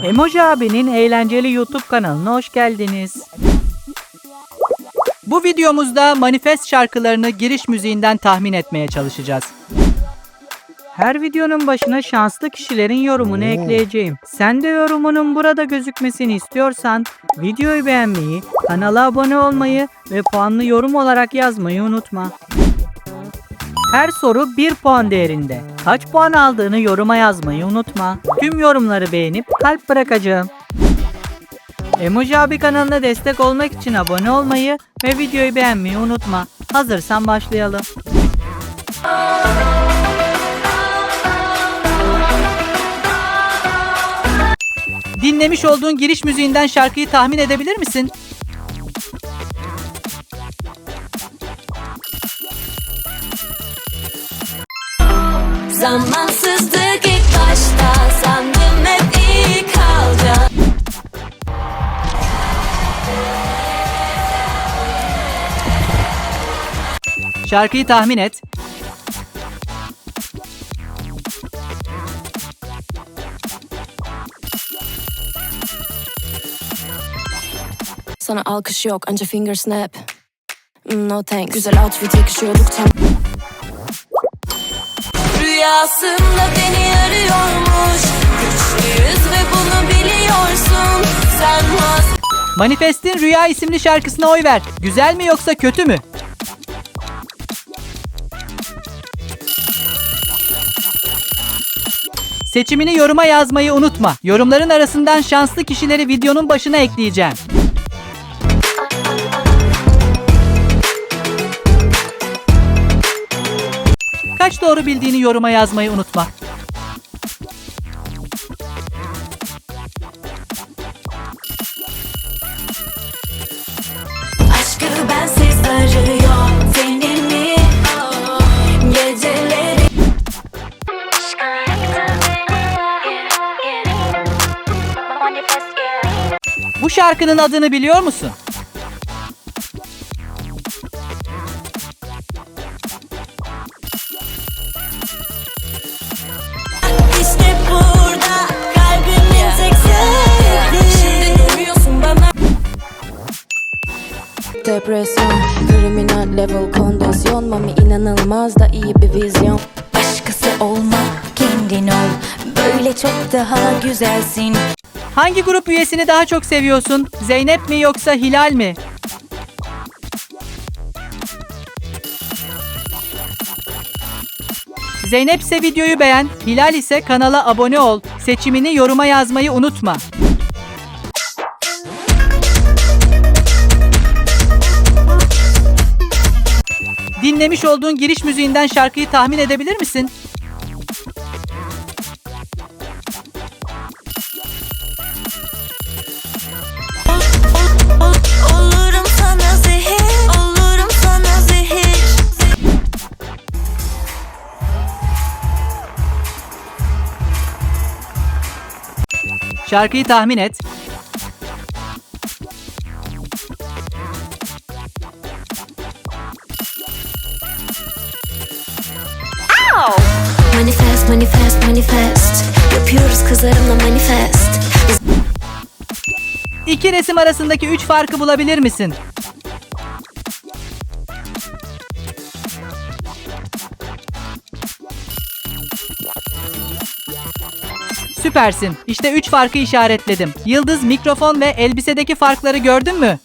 Emoji abinin eğlenceli YouTube kanalına hoş geldiniz. Bu videomuzda manifest şarkılarını giriş müziğinden tahmin etmeye çalışacağız. Her videonun başına şanslı kişilerin yorumunu ekleyeceğim. Sen de yorumunun burada gözükmesini istiyorsan videoyu beğenmeyi, kanala abone olmayı ve puanlı yorum olarak yazmayı unutma. Her soru 1 puan değerinde. Kaç puan aldığını yoruma yazmayı unutma. Tüm yorumları beğenip kalp bırakacağım. Emoji abi kanalına destek olmak için abone olmayı ve videoyu beğenmeyi unutma. Hazırsan başlayalım. Dinlemiş olduğun giriş müziğinden şarkıyı tahmin edebilir misin? Zamansızlık ilk başta sandım hep iyi kalacak Şarkıyı tahmin et. Sana alkış yok anca finger snap. Mm, No thanks. Güzel outfit yakışıyorduk tam Rüyasında beni arıyormuş Güçlüyüz ve bunu biliyorsun Sen vaz Manifest'in Rüya isimli şarkısına oy ver. Güzel mi yoksa kötü mü? Seçimini yoruma yazmayı unutma. Yorumların arasından şanslı kişileri videonun başına ekleyeceğim. Kaç doğru bildiğini yoruma yazmayı unutma. Aşkı bensiz arıyor Seni mi? Geceleri Bu şarkının adını biliyor musun? Depresyon, kriminal level kondisyon Mami inanılmaz da iyi bir vizyon Başkası olma, kendin ol. Böyle çok daha güzelsin. Hangi grup üyesini daha çok seviyorsun? Zeynep mi yoksa Hilal mi? Zeynep ise videoyu beğen, Hilal ise kanala abone ol. Seçimini yoruma yazmayı unutma. Dinlemiş olduğun giriş müziğinden şarkıyı tahmin edebilir misin? Şarkıyı tahmin et. Manifest, manifest, manifest Yapıyoruz kızlarımla manifest İki resim arasındaki üç farkı bulabilir misin? Süpersin. İşte üç farkı işaretledim. Yıldız, mikrofon ve elbisedeki farkları gördün mü?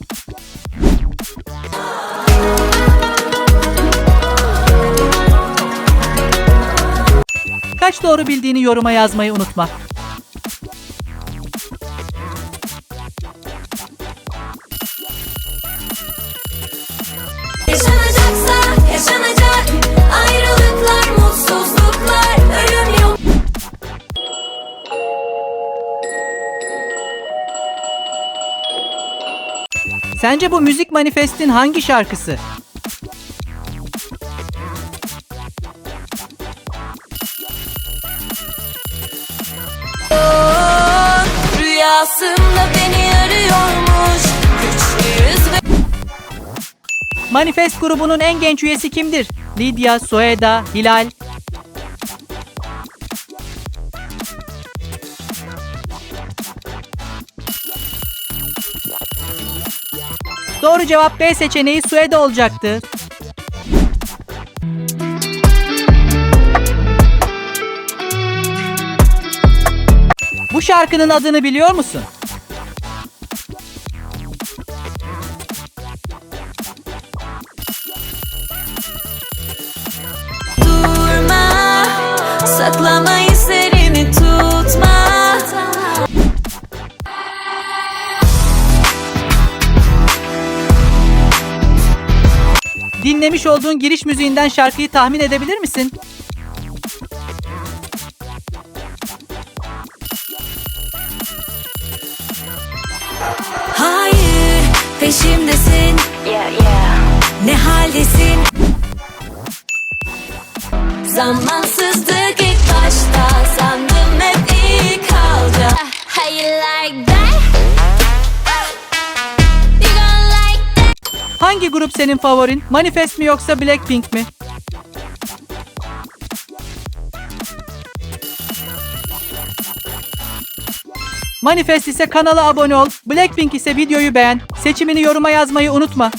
Kaç doğru bildiğini yoruma yazmayı unutma. Yaşanacaksa yaşanacak Ayrılıklar, mutsuzluklar Ölüm yok Sence bu müzik manifestin hangi şarkısı? aslında beni arıyormuş Güçlüyüz ve... Manifest grubunun en genç üyesi kimdir? Lidya, Soeda, Hilal, Doğru cevap B seçeneği Suede olacaktı. Bu şarkının adını biliyor musun? Durma Saklama hislerini tutma Dinlemiş olduğun giriş müziğinden şarkıyı tahmin edebilir misin? Peşimdesin Ne haldesin Zamansızlık ilk başta Sandım hep iyi kalacak How you like that? You gon' like that? Hangi grup senin favorin? Manifest mi yoksa Blackpink mi? Manifest ise kanala abone ol, Blackpink ise videoyu beğen. Seçimini yoruma yazmayı unutma.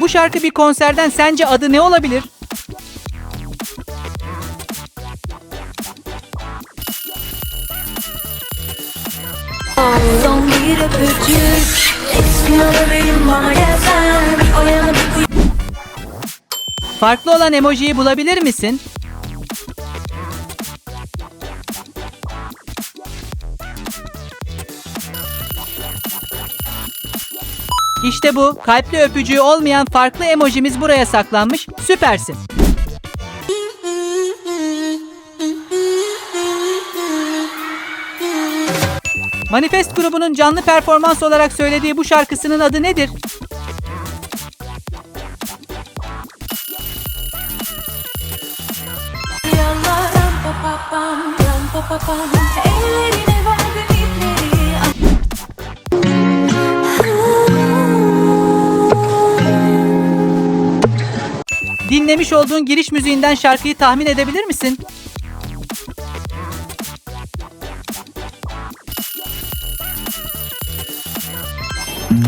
Bu şarkı bir konserden sence adı ne olabilir? Son bir öpücük Farklı olan emojiyi bulabilir misin? İşte bu. Kalpli öpücüğü olmayan farklı emojimiz buraya saklanmış. Süpersin. Manifest grubunun canlı performans olarak söylediği bu şarkısının adı nedir? Pam ram pa pa pam Ellerine verdim ipleri Dinlemiş olduğun giriş müziğinden şarkıyı tahmin edebilir misin?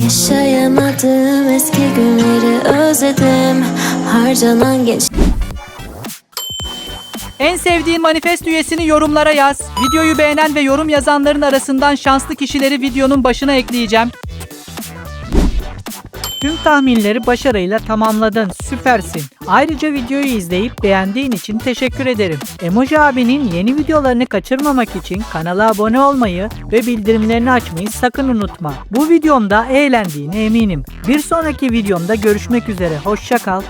Yaşayamadım eski günleri özledim Harcanan geç En sevdiğin manifest üyesini yorumlara yaz. Videoyu beğenen ve yorum yazanların arasından şanslı kişileri videonun başına ekleyeceğim. Tüm tahminleri başarıyla tamamladın. Süpersin. Ayrıca videoyu izleyip beğendiğin için teşekkür ederim. Emoji abinin yeni videolarını kaçırmamak için kanala abone olmayı ve bildirimlerini açmayı sakın unutma. Bu videomda eğlendiğine eminim. Bir sonraki videomda görüşmek üzere. Hoşça kal.